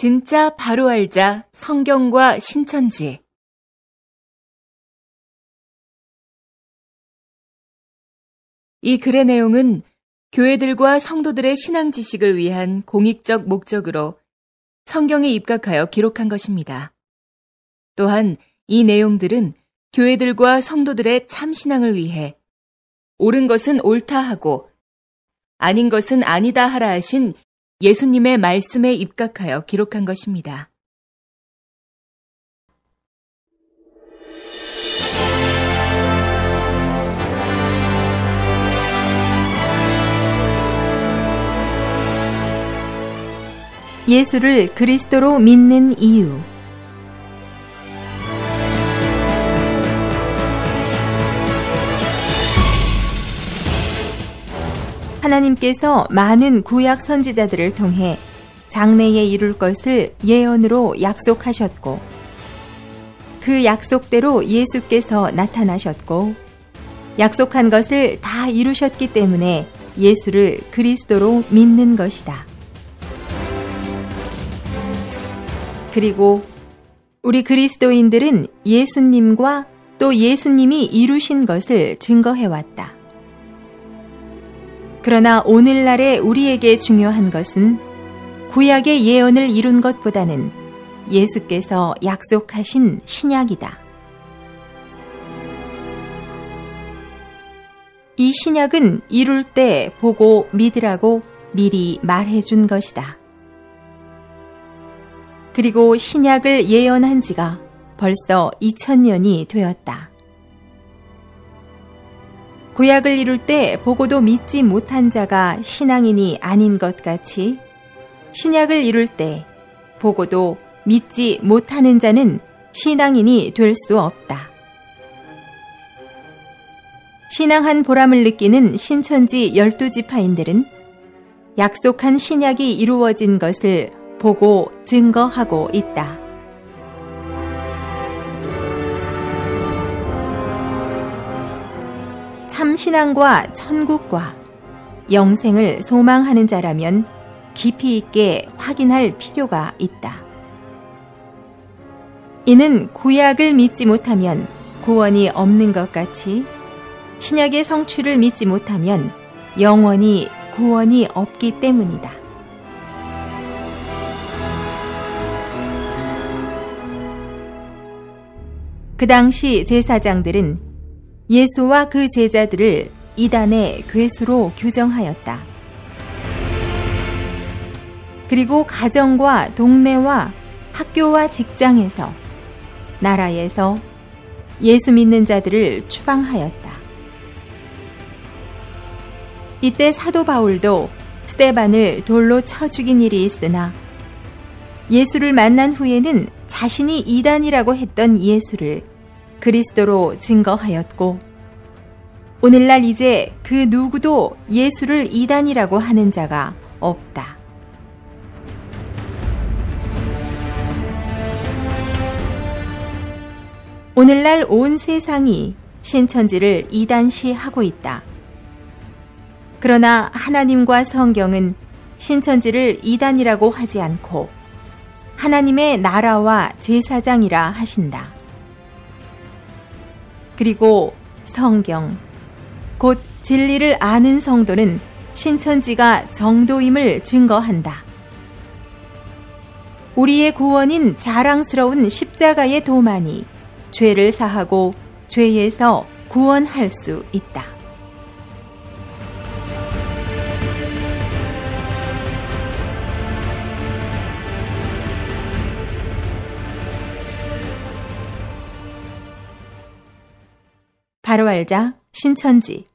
진짜 바로 알자 성경과 신천지 이 글의 내용은 교회들과 성도들의 신앙 지식을 위한 공익적 목적으로 성경에 입각하여 기록한 것입니다. 또한 이 내용들은 교회들과 성도들의 참신앙을 위해 옳은 것은 옳다 하고 아닌 것은 아니다 하라 하신 예수님의 말씀에 입각하여 기록한 것입니다. 예수를 그리스도로 믿는 이유 하나님께서 많은 구약 선지자들을 통해 장래에 이룰 것을 예언으로 약속하셨고 그 약속대로 예수께서 나타나셨고 약속한 것을 다 이루셨기 때문에 예수를 그리스도로 믿는 것이다. 그리고 우리 그리스도인들은 예수님과 또 예수님이 이루신 것을 증거해왔다. 그러나 오늘날의 우리에게 중요한 것은 구약의 예언을 이룬 것보다는 예수께서 약속하신 신약이다. 이 신약은 이룰 때 보고 믿으라고 미리 말해준 것이다. 그리고 신약을 예언한 지가 벌써 2000년이 되었다. 구약을 이룰 때 보고도 믿지 못한 자가 신앙인이 아닌 것 같이 신약을 이룰 때 보고도 믿지 못하는 자는 신앙인이 될 수 없다. 신앙한 보람을 느끼는 신천지 열두 지파인들은 약속한 신약이 이루어진 것을 보고 증거하고 있다. 참신앙과 천국과 영생을 소망하는 자라면 깊이 있게 확인할 필요가 있다. 이는 구약을 믿지 못하면 구원이 없는 것 같이 신약의 성취를 믿지 못하면 영원히 구원이 없기 때문이다. 그 당시 제사장들은 예수와 그 제자들을 이단의 괴수로 규정하였다. 그리고 가정과 동네와 학교와 직장에서 나라에서 예수 믿는 자들을 추방하였다. 이때 사도 바울도 스테반을 돌로 쳐 죽인 일이 있으나 예수를 만난 후에는 자신이 이단이라고 했던 예수를 그리스도로 증거하였고 오늘날 이제 그 누구도 예수를 이단이라고 하는 자가 없다. 오늘날 온 세상이 신천지를 이단시하고 있다. 그러나 하나님과 성경은 신천지를 이단이라고 하지 않고 하나님의 나라와 제사장이라 하신다. 그리고 성경, 곧 진리를 아는 성도는 신천지가 정도임을 증거한다. 우리의 구원인 자랑스러운 십자가의 도만이 죄를 사하고 죄에서 구원할 수 있다. 바로 알자. 신천지